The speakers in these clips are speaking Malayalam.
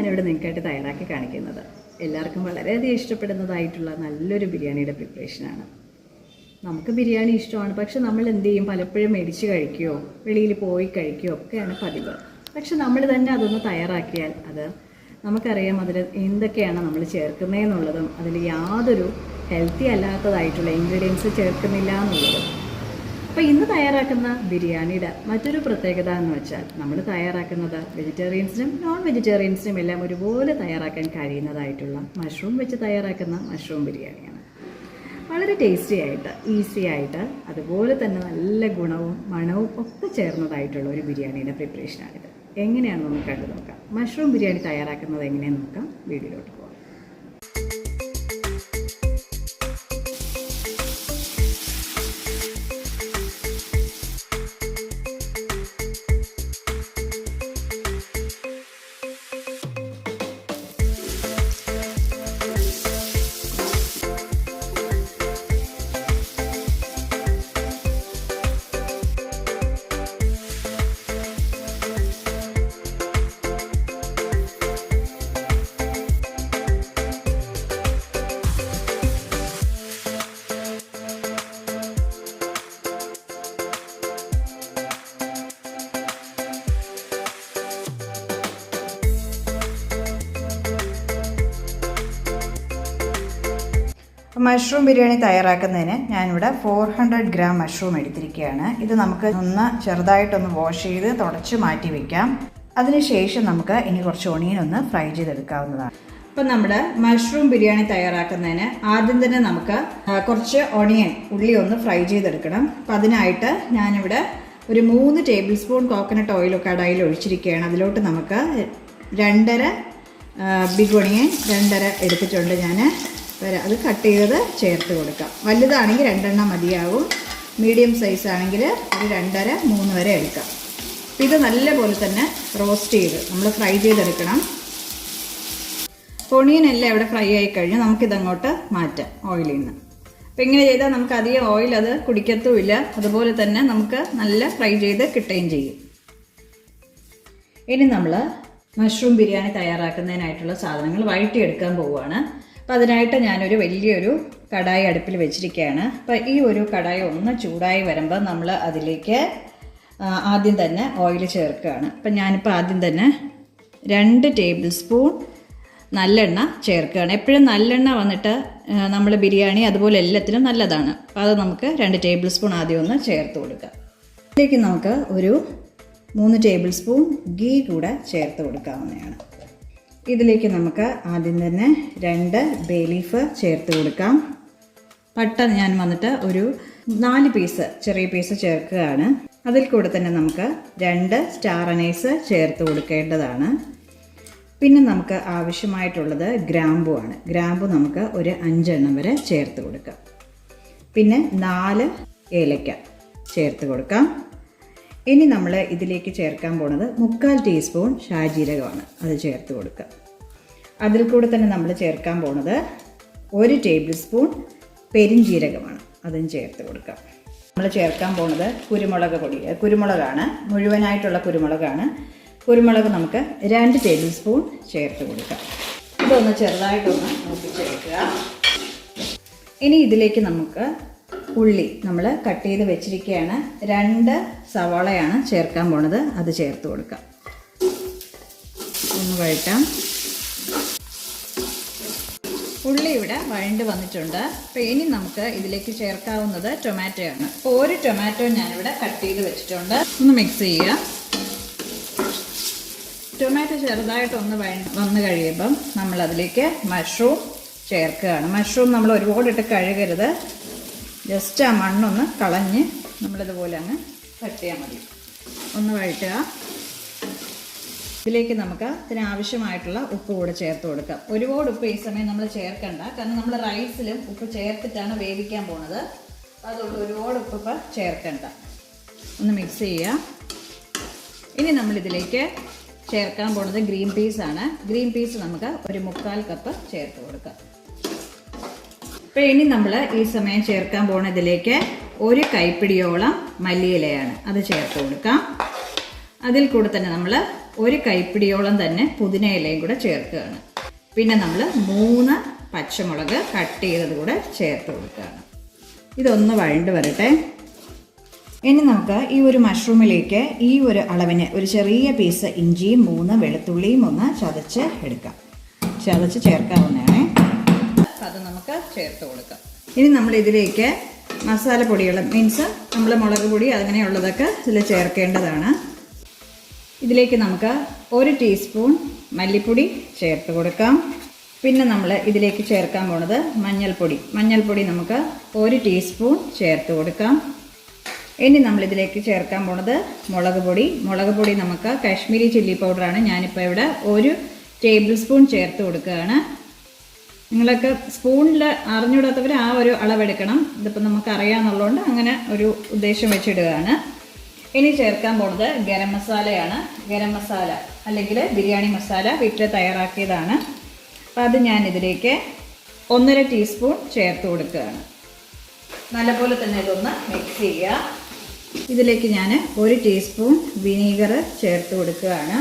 ഞാനിവിടെ നിങ്ങൾക്കായിട്ട് തയ്യാറാക്കി കാണിക്കുന്നത്. എല്ലാവർക്കും വളരെയധികം ഇഷ്ടപ്പെടുന്നതായിട്ടുള്ള നല്ലൊരു ബിരിയാണിയുടെ പ്രിപ്പറേഷനാണ് നമുക്ക് ബിരിയാണി ഇഷ്ടമാണ്. പക്ഷെ നമ്മൾ എന്ത് ചെയ്യും? പലപ്പോഴും മേടിച്ച് കഴിക്കുകയോ വെളിയിൽ പോയി കഴിക്കുകയോ ഒക്കെയാണ് പതിവ്. പക്ഷെ നമ്മൾ തന്നെ അതൊന്ന് തയ്യാറാക്കിയാൽ അത് നമുക്കറിയാം അതിൽ എന്തൊക്കെയാണ് നമ്മൾ ചേർക്കുന്നതെന്നുള്ളതും അതിൽ യാതൊരു ഹെൽത്തി അല്ലാത്തതായിട്ടുള്ള ഇൻഗ്രീഡിയൻസ് ചേർക്കുന്നില്ല എന്നുള്ളതും. അപ്പോൾ ഇന്ന് തയ്യാറാക്കുന്ന ബിരിയാണിയുടെ മറ്റൊരു പ്രത്യേകത എന്ന് വെച്ചാൽ നമ്മൾ തയ്യാറാക്കുന്നത് വെജിറ്റേറിയൻസിനും നോൺ വെജിറ്റേറിയൻസിനും എല്ലാം ഒരുപോലെ തയ്യാറാക്കാൻ കഴിയുന്നതായിട്ടുള്ള മഷ്റൂം വെച്ച് തയ്യാറാക്കുന്ന മഷ്റൂം ബിരിയാണിയാണ്. വളരെ ടേസ്റ്റി ആയിട്ട് ഈസി ആയിട്ട് അതുപോലെ തന്നെ നല്ല ഗുണവും മണവും ഒക്കെ ചേർന്നതായിട്ടുള്ള ഒരു ബിരിയാണിയുടെ പ്രിപ്പറേഷനാണിത് എങ്ങനെയാണെന്ന് നമുക്ക് കണ്ടു നോക്കാം. മഷ്റൂം ബിരിയാണി തയ്യാറാക്കുന്നത് എങ്ങനെയാണെന്ന് നോക്കാം. വീഡിയോയിലോട്ട് പോകാം മഷ്റൂം ബിരിയാണി തയ്യാറാക്കുന്നതിന് ഞാനിവിടെ ഫോർ ഹൺഡ്രഡ് ഗ്രാം മഷ്റൂം എടുത്തിരിക്കുകയാണ്. ഇത് നമുക്ക് ഒന്ന് ചെറുതായിട്ടൊന്ന് വാഷ് ചെയ്ത് തുടച്ച് മാറ്റി വയ്ക്കാം അതിനുശേഷം നമുക്ക് ഇനി കുറച്ച് ഒണിയൻ ഒന്ന് ഫ്രൈ ചെയ്തെടുക്കാവുന്നതാണ്. അപ്പം നമ്മുടെ മഷ്റൂം ബിരിയാണി തയ്യാറാക്കുന്നതിന് ആദ്യം തന്നെ നമുക്ക് കുറച്ച് ഒണിയൻ ഉള്ളി ഒന്ന് ഫ്രൈ ചെയ്തെടുക്കണം. അപ്പം അതിനായിട്ട് ഞാനിവിടെ ഒരു മൂന്ന് ടേബിൾ സ്പൂൺ കോക്കനട്ട് ഓയിൽ അടയിൽ ഒഴിച്ചിരിക്കുകയാണ്. അതിലോട്ട് നമുക്ക് രണ്ടര ബിഗ് ഒണിയൻ രണ്ടര എടുത്തിട്ടുണ്ട് ഞാൻ വരാം. അത് കട്ട് ചെയ്തത് ചേർത്ത് കൊടുക്കാം. വലുതാണെങ്കിൽ രണ്ടെണ്ണം മതിയാകും മീഡിയം സൈസ് ആണെങ്കിൽ ഒരു രണ്ടര മൂന്ന് വരെ എടുക്കാം. അപ്പം ഇത് നല്ലപോലെ തന്നെ റോസ്റ്റ് ചെയ്ത് നമ്മൾ ഫ്രൈ ചെയ്തെടുക്കണം. പൊണിയനെല്ലാം ഇവിടെ ഫ്രൈ ആയി കഴിഞ്ഞ് നമുക്കിതങ്ങോട്ട് മാറ്റാം ഓയിലിൽ നിന്ന് അപ്പോൾ ഇങ്ങനെ ചെയ്താൽ നമുക്ക് അധികം ഓയിൽ അത് കുടിക്കത്തുമില്ല. അതുപോലെ തന്നെ നമുക്ക് നല്ല ഫ്രൈ ചെയ്ത് കിട്ടുകയും ചെയ്യും. ഇനി നമ്മൾ മഷ്റൂം ബിരിയാണി തയ്യാറാക്കുന്നതിനായിട്ടുള്ള സാധനങ്ങൾ വഴറ്റിയെടുക്കാൻ പോവുകയാണ്. അപ്പം അതിനായിട്ട് ഞാനൊരു വലിയൊരു കടായി അടുപ്പിൽ വെച്ചിരിക്കുകയാണ്. അപ്പം ഈ ഒരു കടായി ഒന്ന് ചൂടായി വരുമ്പോൾ നമ്മൾ അതിലേക്ക് ആദ്യം തന്നെ ഓയിൽ ചേർക്കുകയാണ്. അപ്പം ഞാനിപ്പോൾ ആദ്യം തന്നെ രണ്ട് ടേബിൾ സ്പൂൺ നല്ലെണ്ണ ചേർക്കുകയാണ്. എപ്പോഴും നല്ലെണ്ണ വന്നിട്ട് നമ്മൾ ബിരിയാണി അതുപോലെ എല്ലാത്തിനും നല്ലതാണ്. അപ്പോൾ അത് നമുക്ക് രണ്ട് ടേബിൾ സ്പൂൺ ആദ്യം ഒന്ന് ചേർത്ത് കൊടുക്കാം ഇതിലേക്ക് നമുക്ക് ഒരു മൂന്ന് ടേബിൾ സ്പൂൺ ഗീ കൂടെ ചേർത്ത് കൊടുക്കാവുന്നതാണ്. ഇതിലേക്ക് നമുക്ക് ആദ്യം തന്നെ രണ്ട് ബേ ലീഫ് ചേർത്ത് കൊടുക്കാം. പട്ട ഞാൻ വന്നിട്ട് ഒരു നാല് പീസ് ചെറിയ പീസ് ചേർക്കുകയാണ്. അതിൽ കൂടെ തന്നെ നമുക്ക് രണ്ട് സ്റ്റാർ അനൈസ് ചേർത്ത് കൊടുക്കേണ്ടതാണ്. പിന്നെ നമുക്ക് ആവശ്യമായിട്ടുള്ളത് ഗ്രാമ്പു ആണ്. ഗ്രാമ്പു നമുക്ക് ഒരു അഞ്ചെണ്ണം വരെ ചേർത്ത് കൊടുക്കാം. പിന്നെ നാല് ഏലക്ക ചേർത്ത് കൊടുക്കാം. ഇനി നമ്മൾ ഇതിലേക്ക് ചേർക്കാൻ പോണത് മുക്കാൽ ടീസ്പൂൺ ഷാജീരകമാണ് അത് ചേർത്ത് കൊടുക്കുക. അതിൽ കൂടെ തന്നെ നമ്മൾ ചേർക്കാൻ പോണത് ഒരു ടേബിൾ സ്പൂൺ പെരിഞ്ജീരകമാണ് അതും ചേർത്ത് കൊടുക്കുക. നമ്മൾ ചേർക്കാൻ പോണത് കുരുമുളക് പൊടി കുരുമുളകാണ് മുഴുവനായിട്ടുള്ള കുരുമുളകാണ്. കുരുമുളക് നമുക്ക് രണ്ട് ടേബിൾ സ്പൂൺ ചേർത്ത് കൊടുക്കാം ഇതൊന്ന് ചെറുതായിട്ടൊന്ന് ചേർക്കുക ഇനി ഇതിലേക്ക് നമുക്ക് ഉള്ളി നമ്മൾ കട്ട് ചെയ്ത് വെച്ചിരിക്കുകയാണ് രണ്ട് സവാളയാണ് ചേർക്കാൻ പോണത്. അത് ചേർത്ത് കൊടുക്കാം. ഒന്ന് വഴറ്റാം. ഉള്ളി ഇവിടെ വഴണ്ട് വന്നിട്ടുണ്ട്. അപ്പോൾ ഇനി നമുക്ക് ഇതിലേക്ക് ചേർക്കാവുന്നത് ടൊമാറ്റോ ആണ് അപ്പോൾ ഒരു ടൊമാറ്റോ ഞാനിവിടെ കട്ട് ചെയ്ത് വെച്ചിട്ടുണ്ട്. ഒന്ന് മിക്സ് ചെയ്യുക ടൊമാറ്റോ ചെറുതായിട്ടൊന്ന് വഴ വന്ന് കഴിയുമ്പം നമ്മളതിലേക്ക് മഷ്റൂം ചേർക്കുകയാണ്. മഷ്റൂം നമ്മൾ ഒരുപാട് ഇട്ട് കഴുകരുത്. ജസ്റ്റ് ആ മണ്ണൊന്ന് കളഞ്ഞ് നമ്മളിതുപോലെ അങ്ങ് തട്ടിയാൽ മതി. ഒന്ന് വഴറ്റുക. ഇതിലേക്ക് നമുക്ക് ഇതിനാവശ്യമായിട്ടുള്ള ഉപ്പ് കൂടെ ചേർത്ത് കൊടുക്കാം. ഒരുപാട് ഉപ്പ് ഈ സമയം നമ്മൾ ചേർക്കണ്ട. കാരണം നമ്മൾ റൈസിലും ഉപ്പ് ചേർത്തിട്ടാണ് വേവിക്കാൻ പോണത്. അതുകൊണ്ട് ഒരുപാട് ഉപ്പ് ഇപ്പം ചേർക്കണ്ട. ഒന്ന് മിക്സ് ചെയ്യുക ഇനി നമ്മളിതിലേക്ക് ചേർക്കാൻ പോണത് ഗ്രീൻ പീസാണ്. ഗ്രീൻ പീസ് നമുക്ക് ഒരു മുക്കാൽ കപ്പ് ചേർത്ത് കൊടുക്കാം. അപ്പോൾ ഇനി നമ്മൾ ഈ സമയം ചേർക്കാൻ പോണ ഇതിലേക്ക് ഒരു കൈപ്പിടിയോളം മല്ലിയിലയാണ് അത് ചേർത്ത് കൊടുക്കാം. അതിൽ കൂടെ തന്നെ നമ്മൾ ഒരു കൈപ്പിടിയോളം തന്നെ പുതിന ഇലയും കൂടെ ചേർക്കുകയാണ്. പിന്നെ നമ്മൾ മൂന്ന് പച്ചമുളക് കട്ട് ചെയ്തത് കൂടെ ചേർത്ത് കൊടുക്കുകയാണ്. ഇതൊന്ന് വഴണ്ട് വരട്ടെ. ഇനി നമുക്ക് ഈ ഒരു മഷ്റൂമിലേക്ക് ഈ ഒരു അളവിന് ഒരു ചെറിയ പീസ് ഇഞ്ചിയും മൂന്ന് വെളുത്തുള്ളിയും ഒന്ന് ചതച്ച് എടുക്കാം. ചതച്ച് ചേർക്കാവുന്നതാണേ. അത് നമുക്ക് ചേർത്ത് കൊടുക്കാം. ഇനി നമ്മൾ ഇതിലേക്ക് മസാലപ്പൊടികൾ മീൻസ് നമ്മൾ മുളക് പൊടി അങ്ങനെയുള്ളതൊക്കെ ഇതിൽ ചേർക്കേണ്ടതാണ്. ഇതിലേക്ക് നമുക്ക് ഒരു ടീസ്പൂൺ മല്ലിപ്പൊടി ചേർത്ത് കൊടുക്കാം. പിന്നെ നമ്മൾ ഇതിലേക്ക് ചേർക്കാൻ പോണത് മഞ്ഞൾപ്പൊടി. മഞ്ഞൾപ്പൊടി നമുക്ക് ഒരു ടീസ്പൂൺ ചേർത്ത് കൊടുക്കാം. ഇനി നമ്മൾ ഇതിലേക്ക് ചേർക്കാൻ പോണത് മുളക് പൊടി. മുളക് പൊടി നമുക്ക് കാശ്മീരി ചില്ലി പൗഡറാണ്. ഞാനിപ്പോൾ ഇവിടെ ഒരു ടേബിൾ സ്പൂൺ ചേർത്ത് കൊടുക്കുകയാണ്. നിങ്ങൾക്ക് സ്പൂണിൽ അറിഞ്ഞുകൂടാത്തവർ ആ ഒരു അളവെടുക്കണം. ഇതിപ്പോൾ നമുക്ക് അറിയാമെന്നുള്ളതുകൊണ്ട് അങ്ങനെ ഒരു ഉദ്ദേശം വെച്ചിടുകയാണ്. ഇനി ചേർക്കാൻ പോണത് ഗരം മസാലയാണ്. ഗരം മസാല അല്ലെങ്കിൽ ബിരിയാണി മസാല വീട്ടിൽ തയ്യാറാക്കിയതാണ്. അപ്പോൾ അത് ഞാൻ ഇതിലേക്ക് ഒന്നര ടീസ്പൂൺ ചേർത്ത് കൊടുക്കുകയാണ്. നല്ലപോലെ തന്നെ ഇതൊന്ന് മിക്സ് ചെയ്യുക. ഇതിലേക്ക് ഞാൻ ഒരു ടീസ്പൂൺ വിനീഗർ ചേർത്ത് കൊടുക്കുകയാണ്.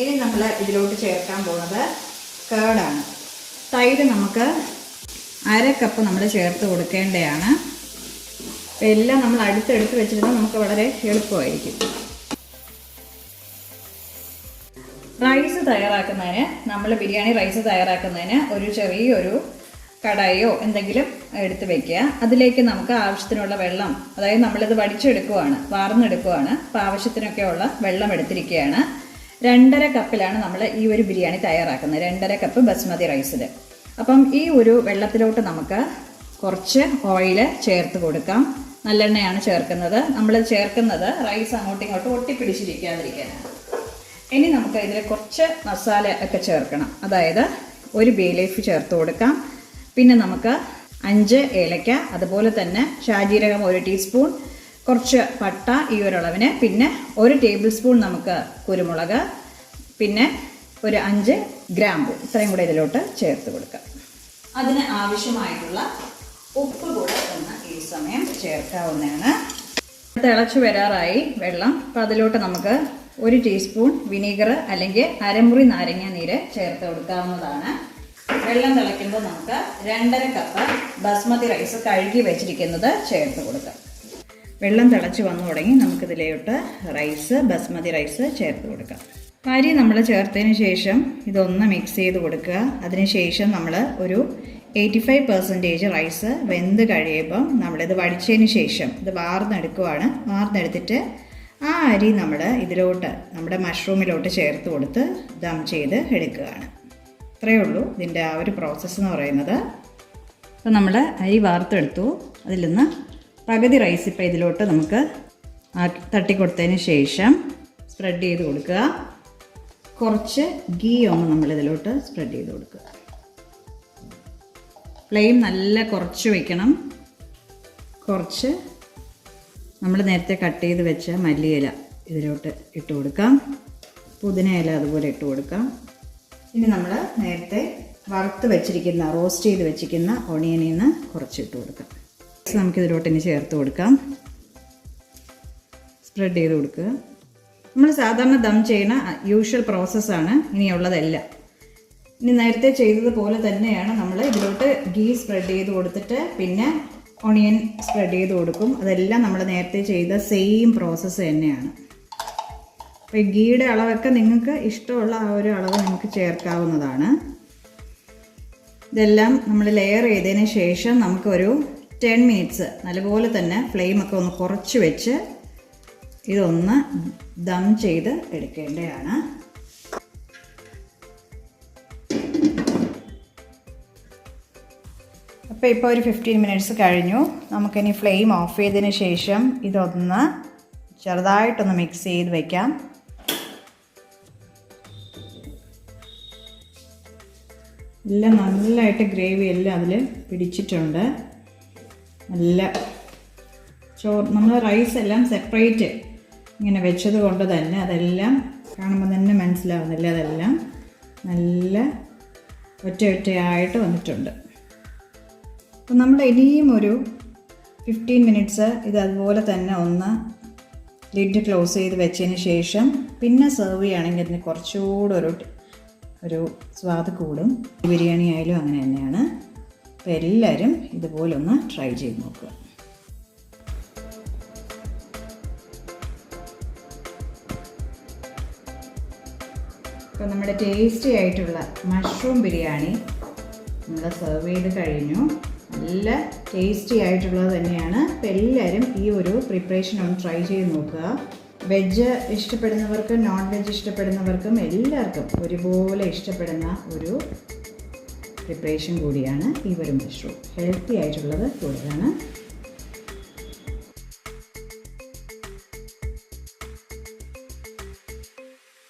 ഇനി നമ്മൾ ഇതിലോട്ട് ചേർക്കാൻ പോകുന്നത് കേടാണ്. തൈര് നമുക്ക് അര കപ്പ് നമ്മൾ ചേർത്ത് കൊടുക്കേണ്ടതാണ്. എല്ലാം നമ്മൾ അടുത്തെടുത്ത് വെച്ചിരുന്നാൽ നമുക്ക് വളരെ എളുപ്പമായിരിക്കും. റൈസ് തയ്യാറാക്കുന്നതിന് നമ്മൾ ബിരിയാണി റൈസ് തയ്യാറാക്കുന്നതിന് ഒരു ചെറിയൊരു കടായോ എന്തെങ്കിലും എടുത്ത് വെക്കുക. അതിലേക്ക് നമുക്ക് ആവശ്യത്തിനുള്ള വെള്ളം അതായത് നമ്മളിത് വടിച്ചെടുക്കുവാണ് വാർന്നെടുക്കുവാണ്. അപ്പോൾ ആവശ്യത്തിനൊക്കെയുള്ള വെള്ളം എടുത്തിരിക്കുകയാണ്. രണ്ടര കപ്പിലാണ് നമ്മൾ ഈ ഒരു ബിരിയാണി തയ്യാറാക്കുന്നത്. രണ്ടര കപ്പ് ബസ്മതി റൈസിൽ. അപ്പം ഈ ഒരു വെള്ളത്തിലോട്ട് നമുക്ക് കുറച്ച് ഓയിൽ ചേർത്ത് കൊടുക്കാം. നല്ലെണ്ണയാണ് ചേർക്കുന്നത്. നമ്മൾ ചേർക്കുന്നത് റൈസ് അങ്ങോട്ടും ഇങ്ങോട്ടും ഒട്ടിപ്പിടിച്ചിരിക്കാതിരിക്കാനാണ്. ഇനി നമുക്ക് ഇതിൽ കുറച്ച് മസാല ഒക്കെ ചേർക്കണം. അതായത് ഒരു ബേ ലീഫ് ചേർത്ത് കൊടുക്കാം. പിന്നെ നമുക്ക് അഞ്ച് ഏലക്ക അതുപോലെ തന്നെ ഷാജീരകം ഒരു ടീസ്പൂൺ കുറച്ച് പട്ട ഈ ഒരു അളവിന്. പിന്നെ ഒരു ടേബിൾ സ്പൂൺ നമുക്ക് കുരുമുളക്. പിന്നെ ഒരു അഞ്ച് ഗ്രാമ്പു. ഇത്രയും കൂടെ ഇതിലോട്ട് ചേർത്ത് കൊടുക്കാം. അതിന് ആവശ്യമായിട്ടുള്ള ഉപ്പ് കൂടെ ഒന്ന് ഈ സമയം ചേർക്കാവുന്നതാണ്. തിളച്ച് വരാറായി. വെള്ളം. അപ്പം അതിലോട്ട് നമുക്ക് ഒരു ടീസ്പൂൺ വിനീഗർ അല്ലെങ്കിൽ അരമുറി നാരങ്ങ നീര് ചേർത്ത് കൊടുക്കാവുന്നതാണ്. വെള്ളം തിളയ്ക്കുമ്പോൾ നമുക്ക് രണ്ടര കപ്പ് ബസ്മതി റൈസ് കഴുകി വെച്ചിരിക്കുന്നത് ചേർത്ത് കൊടുക്കാം. വെള്ളം തിളച്ച് വന്നു തുടങ്ങി നമുക്കിതിലോട്ട് റൈസ് ബസ്മതി റൈസ് ചേർത്ത് കൊടുക്കാം. അരി നമ്മൾ ചേർത്തതിന് ശേഷം ഇതൊന്ന് മിക്സ് ചെയ്ത് കൊടുക്കുക. അതിനുശേഷം നമ്മൾ ഒരു എയ്റ്റി ഫൈവ് പെർസെന്റേജ് റൈസ് വെന്ത് കഴിയുമ്പം നമ്മളിത് വടിച്ചതിന് ശേഷം ഇത് വാർന്നെടുക്കുവാണ്. വാർന്നെടുത്തിട്ട് ആ അരി നമ്മൾ ഇതിലോട്ട് നമ്മുടെ മഷ്റൂമിലോട്ട് ചേർത്ത് കൊടുത്ത് ദം ചെയ്ത് എടുക്കുകയാണ്. ഇത്രയേ ഉള്ളൂ ഇതിന്റെ ആ ഒരു പ്രോസസ്സ് എന്ന് പറയുന്നത്. അപ്പോൾ നമ്മൾ അരി വാർത്തെടുത്തു. അതിൽ നിന്ന് പകുതി റൈസ് ഇപ്പോൾ ഇതിലോട്ട് നമുക്ക് തട്ടി തട്ടിക്കൊടുത്തതിന് ശേഷം സ്പ്രെഡ് ചെയ്ത് കൊടുക്കുക. കുറച്ച് ഗീ ഒന്ന് നമ്മൾ ഇതിലോട്ട് സ്പ്രെഡ് ചെയ്ത് കൊടുക്കുക. ഫ്ലെയിം നല്ല കുറച്ച് വയ്ക്കണം കുറച്ച് നമ്മൾ നേരത്തെ കട്ട് ചെയ്ത് വെച്ച മല്ലിയില ഇതിലോട്ട് ഇട്ട് കൊടുക്കാം. പുതിന ഇല അതുപോലെ ഇട്ട് കൊടുക്കാം. ഇനി നമ്മൾ നേരത്തെ വറുത്ത് വെച്ചിരിക്കുന്ന റോസ്റ്റ് ചെയ്ത് വെച്ചിരിക്കുന്ന ഒണിയനിൽ നിന്ന് കുറച്ച് ഇട്ട് കൊടുക്കാം. നമുക്കിതിലോട്ട് ഇനി ചേർത്ത് കൊടുക്കാം. സ്പ്രെഡ് ചെയ്ത് കൊടുക്കുക. നമ്മൾ സാധാരണ ദം ചെയ്യുന്ന യൂഷ്വൽ പ്രോസസ്സാണ് ഇനിയുള്ളതെല്ലാം. ഇനി നേരത്തെ ചെയ്തതുപോലെ തന്നെയാണ് നമ്മൾ ഇതിലോട്ട് ഗീ സ്പ്രെഡ് ചെയ്ത് കൊടുത്തിട്ട് പിന്നെ ഓണിയൻ സ്പ്രെഡ് ചെയ്ത് കൊടുക്കും. അതെല്ലാം നമ്മൾ നേരത്തെ ചെയ്ത സെയിം പ്രോസസ്സ് തന്നെയാണ്. അപ്പോൾ ഗീയുടെ അളവൊക്കെ നിങ്ങൾക്ക് ഇഷ്ടമുള്ള ആ ഒരു അളവ് നിങ്ങൾക്ക് ചേർക്കാവുന്നതാണ്. ഇതെല്ലാം നമ്മൾ ലെയർ ചെയ്തതിന് ശേഷം നമുക്കൊരു ടെൻ മിനിറ്റ്സ് നല്ലപോലെ തന്നെ ഫ്ലെയിമൊക്കെ ഒന്ന് കുറച്ച് വെച്ച് ഇതൊന്ന് ദം ചെയ്ത് എടുക്കേണ്ടതാണ്. അപ്പോൾ ഇപ്പോൾ ഒരു ഫിഫ്റ്റീൻ മിനിറ്റ്സ് കഴിഞ്ഞു. നമുക്കിനി ഫ്ലെയിം ഓഫ് ചെയ്തതിന് ശേഷം ഇതൊന്ന് ചെറുതായിട്ടൊന്ന് മിക്സ് ചെയ്ത് വയ്ക്കാം എല്ലാം നല്ലതായിട്ട് ഗ്രേവി എല്ലാം അതിൽ പിടിച്ചിട്ടുണ്ട്. നല്ല ചോറ് നമ്മൾ റൈസ് എല്ലാം സെപ്പറേറ്റ് ഇങ്ങനെ വെച്ചത് കൊണ്ട് തന്നെ അതെല്ലാം കാണുമ്പോൾ തന്നെ മനസ്സിലാവുന്നില്ല? അതെല്ലാം നല്ല ഒറ്റ ഒറ്റയായിട്ട് വന്നിട്ടുണ്ട്. അപ്പം നമ്മൾ ഇനിയും ഒരു ഫിഫ്റ്റീൻ മിനിറ്റ്സ് ഇത് അതുപോലെ തന്നെ ഒന്ന് ലിഡ് ക്ലോസ് ചെയ്ത് വെച്ചതിന് ശേഷം പിന്നെ സെർവ് ചെയ്യുകയാണെങ്കിൽ അതിന് കുറച്ചുകൂടെ ഒരു ഒരു സ്വാദ് കൂടും. ബിരിയാണി ആയാലും അങ്ങനെ തന്നെയാണ്. അപ്പോൾ എല്ലാവരും ഇതുപോലൊന്ന് ട്രൈ ചെയ്ത് നോക്കുക. അപ്പോൾ നമ്മുടെ ടേസ്റ്റി ആയിട്ടുള്ള മഷ്റൂം ബിരിയാണി നമ്മൾ സെർവ് ചെയ്ത് കഴിഞ്ഞു. നല്ല ടേസ്റ്റി ആയിട്ടുള്ളത് തന്നെയാണ്. അപ്പോൾ എല്ലാവരും ഈ ഒരു പ്രിപ്പറേഷൻ ഒന്ന് ട്രൈ ചെയ്ത് നോക്കുക. വെജ് ഇഷ്ടപ്പെടുന്നവർക്കും നോൺ വെജ് ഇഷ്ടപ്പെടുന്നവർക്കും എല്ലാവർക്കും ഒരുപോലെ ഇഷ്ടപ്പെടുന്ന ഒരു പ്രിപ്പറേഷൻ കൂടിയാണ് ഈ ഒരു മഷ്റൂം ഹെൽത്തി ആയിട്ടുള്ളത് കൂടുതലാണ്.